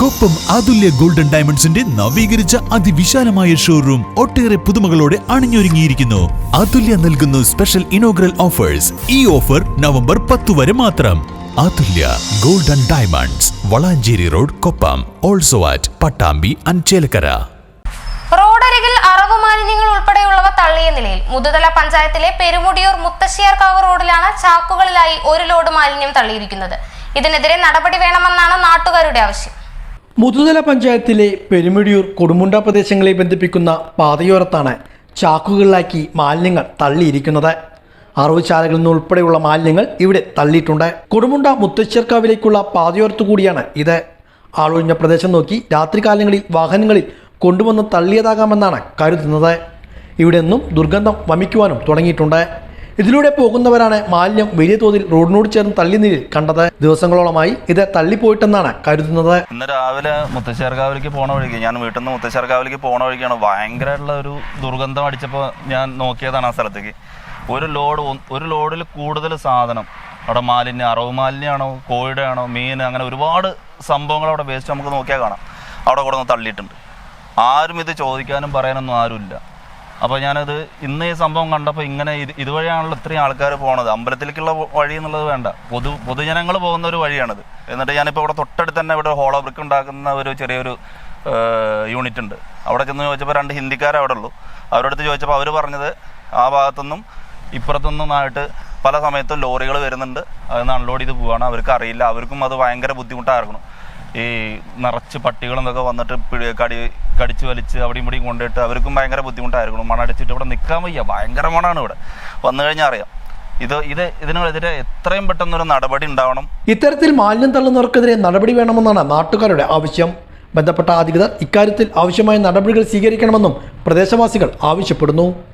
കൊപ്പം അതുല്യ golden ഡയമണ്ട്സിന്റെ നവീകരിച്ച അതിവിശാലമായ showroom ഒട്ടേറെ പുതുമകളോടെ അണിഞ്ഞൊരുങ്ങിയിരിക്കുന്നു. അതുല്യ നൽകുന്നു സ്പെഷ്യൽ ഇനോഗ്രൽ ഓഫേഴ്സ് ഈ ഓഫർ നവംബർ പത്ത് വരെ മാത്രം. Athulya golden diamonds Valanchery road Koppam also at Pattambi and Chelakkara. റോഡരികിൽ മാലിന്യങ്ങൾ ഉൾപ്പെടെയുള്ളവ തള്ളിയ നിലയിൽ മുതുതല പഞ്ചായത്തിലെ പെരുമുടിയൂർ മുത്തശ്ശിയാർക്കാവ് റോഡിലാണ് ചാക്കുകളിലായി ഒരു ലോഡ് മാലിന്യം തള്ളിയിരിക്കുന്നത്. ഇതിനെതിരെ നടപടി വേണമെന്നാണ് നാട്ടുകാരുടെ ആവശ്യം. മുതുതല പഞ്ചായത്തിലെ പെരുമിടിയൂർ കൊടുമുണ്ട പ്രദേശങ്ങളെ ബന്ധിപ്പിക്കുന്ന പാതയോരത്താണ് ചാക്കുകളിലാക്കി മാലിന്യങ്ങൾ തള്ളിയിരിക്കുന്നത്. അറവുശാലകളിൽ നിന്ന് ഉൾപ്പെടെയുള്ള മാലിന്യങ്ങൾ ഇവിടെ തള്ളിയിട്ടുണ്ട്. കൊടുമുണ്ട മുത്തശ്ശേർക്കാവിലേക്കുള്ള പാതയോരത്തു കൂടിയാണ് ഇത്. ആളൊഴിഞ്ഞ പ്രദേശം നോക്കി രാത്രികാലങ്ങളിൽ വാഹനങ്ങളിൽ കൊണ്ടുവന്ന് തള്ളിയതാകാമെന്നാണ് കരുതുന്നത്. ഇവിടെ നിന്നും ദുർഗന്ധം വമിക്കുവാനും തുടങ്ങിയിട്ടുണ്ട്. ഇതിലൂടെ പോകുന്നവരാണ് മാലിന്യം വലിയ തോതിൽ റോഡിനോട് ചേർന്ന് തള്ളിനീരിൽ കണ്ടത്. ദിവസങ്ങളോളമായി ഇത് തള്ളിപ്പോയിട്ടെന്നാണ് കരുതുന്നത്. ഇന്ന് രാവിലെ മുത്തശ്ശേർക്കാവിലേക്ക് പോണ വഴിക്ക് ഞാൻ വീട്ടിൽ നിന്ന് മുത്തശ്ശേർക്കാവിലേക്ക് പോണ വഴിക്കാണ് ഭയങ്കരമായിട്ടുള്ള ഒരു ദുർഗന്ധം അടിച്ചപ്പോൾ ഞാൻ നോക്കിയതാണ് ആ സ്ഥലത്തേക്ക്. ഒരു ലോഡ് ഒരു ലോഡിൽ കൂടുതൽ സാധനം അവിടെ മാലിന്യം അറവ് മാലിന്യമാണോ കോഴിയുടെ ആണോ മീൻ അങ്ങനെ ഒരുപാട് സംഭവങ്ങൾ അവിടെ വേസ്റ്റ് നമുക്ക് നോക്കിയാൽ കാണാം. അവിടെ കൂടെ ഒന്ന് തള്ളിയിട്ടുണ്ട്. ആരും ഇത് ചോദിക്കാനും പറയാനൊന്നും ആരുമില്ല. അപ്പോൾ ഞാനത് ഇന്ന് ഈ സംഭവം കണ്ടപ്പോൾ ഇങ്ങനെ ഇത് ഇതുവഴിയാണല്ലോ ഇത്രയും ആൾക്കാർ പോണത്. അമ്പലത്തിലേക്കുള്ള വഴി എന്നുള്ളത് വേണ്ട. പൊതു പൊതുജനങ്ങൾ പോകുന്ന ഒരു വഴിയാണിത്. എന്നിട്ട് ഞാനിപ്പോൾ ഇവിടെ തൊട്ടടുത്ത് തന്നെ ഇവിടെ ഹോളോ ബ്രിക്ക് ഉണ്ടാക്കുന്ന ഒരു ചെറിയൊരു യൂണിറ്റ് ഉണ്ട്. അവിടെ ചെന്ന് ചോദിച്ചപ്പോൾ രണ്ട് ഹിന്ദിക്കാർ അവിടെ ഉള്ളൂ. അവരുടെ അടുത്ത് ചോദിച്ചപ്പോൾ അവർ പറഞ്ഞത് ആ ഭാഗത്തുനിന്നും ഇപ്പുറത്തുനിന്നായിട്ട് പല സമയത്തും ലോറികൾ വരുന്നുണ്ട്. അത് അൺലോഡ് ചെയ്ത് പോവാണ്. അവർക്ക് അറിയില്ല അവർക്കും അത് ഭയങ്കര ബുദ്ധിമുട്ടായിരുന്നു ഈ നിറച്ച് പട്ടികളെന്നൊക്കെ വന്നിട്ട് കടി കടിച്ചു വലിച്ച് അവിടെയും ഇവിടെയും കൊണ്ടുപോയിട്ട് അവർക്കും ഭയങ്കര ബുദ്ധിമുട്ടായിരിക്കണം. മണടിച്ചിട്ട് ഇവിടെ നിൽക്കാൻ വയ്യ. ഭയങ്കര മണാണ് ഇവിടെ. വന്നു കഴിഞ്ഞാൽ അറിയാം. ഇത് ഇത് ഇതിനെതിരെ എത്രയും പെട്ടെന്നൊരു നടപടി ഉണ്ടാവണം. ഇത്തരത്തിൽ മാലിന്യം തള്ളുന്നവർക്കെതിരെ നടപടി വേണമെന്നാണ് നാട്ടുകാരുടെ ആവശ്യം. ബന്ധപ്പെട്ട അധികൃതർ ഇക്കാര്യത്തിൽ ആവശ്യമായ നടപടികൾ സ്വീകരിക്കണമെന്നും പ്രദേശവാസികൾ ആവശ്യപ്പെടുന്നു.